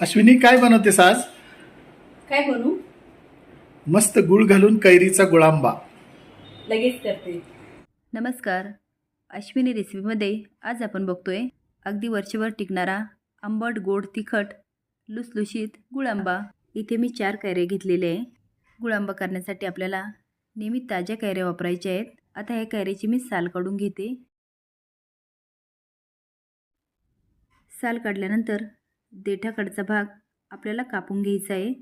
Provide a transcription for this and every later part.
अश्विनी काय बनवतेस आज? काय बनवू? मस्त गुळ घालून कैरीचा गुळांबा. लगेच करते. नमस्कार. अश्विनी रेसिपीमध्ये आज आपण बघतोय अगदी वर्षभर टिकणारा आंबट गोड तिखट लुसलुशीत गुळांबा. इथे मी चार कैऱ्या घेतलेले आहे. गुळांबा करण्यासाठी आपल्याला नेहमी ताज्या कैऱ्या वापरायच्या आहेत. आता ह्या कैऱ्याची मी साल काढून घेते. साल काढल्यानंतर देठाकडचा भाग आपल्याला कापून घ्यायचा आहे.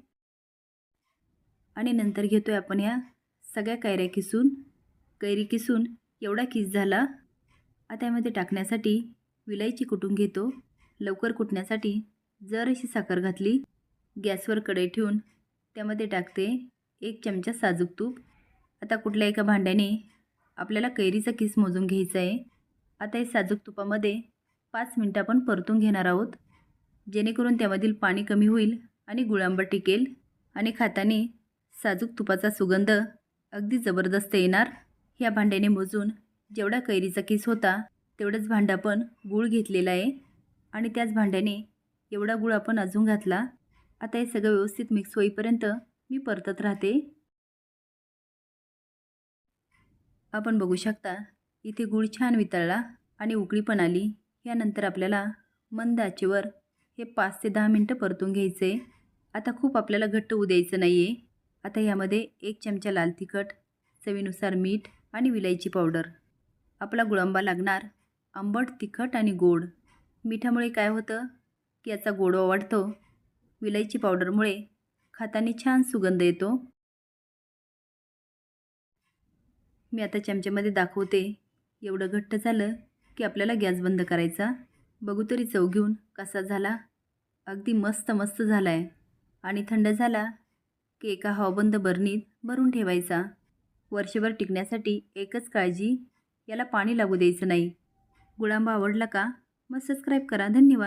आणि नंतर घेतो आहे आपण या सगळ्या कैऱ्या किसून. कैरी किसून एवढा किस झाला. आता यामध्ये टाकण्यासाठी विलायची कुटून घेतो. लवकर कुटण्यासाठी जर अशी साखर घातली. गॅसवर कढई ठेवून त्यामध्ये टाकते एक चमचा साजूक तूप. आता कुठल्या एका भांड्याने आपल्याला कैरीचा किस मोजून घ्यायचा आहे. आता हे साजूक तुपामध्ये पाच मिनटं आपण परतून घेणार आहोत. जेणेकरून त्यामधील पाणी कमी होईल आणि गुळांबा टिकेल आणि खाताने साजूक तुपाचा सुगंध अगदी जबरदस्त येणार. ह्या भांड्याने मोजून जेवढा कैरीचा केस होता तेवढंच भांडं आपण गूळ घेतलेला आहे. आणि त्याच भांड्याने एवढा गूळ आपण अजून घातला. आता हे सगळं व्यवस्थित मिक्स होईपर्यंत मी परतत राहते. आपण बघू शकता इथे गूळ छान वितळला आणि उकळी पण आली. यानंतर आपल्याला मंद आचेवर हे पाच ते दहा मिनटं परतून घ्यायचे आता खूप आपल्याला घट्ट होऊ द्यायचं नाही आहे आता यामध्ये एक चमचा लाल तिखट चवीनुसार मीठ आणि विलायची पावडर. आपला गुळंबा लागणार आंबट तिखट आणि गोड. मिठामुळे काय होतं की याचा गोडवा वाढतो. विलायची पावडरमुळे खाताने छान सुगंध येतो. मी आता चमच्यामध्ये दाखवते. एवढं घट्ट झालं की आपल्याला गॅस बंद करायचा. बघू तरी चव घेऊन कसा झाला. अगदी मस्त मस्त झाला आहे आणि थंड झाला की एका हवाबंद बरणीत भरून ठेवायचा. वर्षभर टिकण्यासाठी एकच काळजी याला पाणी लागू द्यायचं नाही. गुळांबा आवडला का? मग सबस्क्राईब करा. धन्यवाद.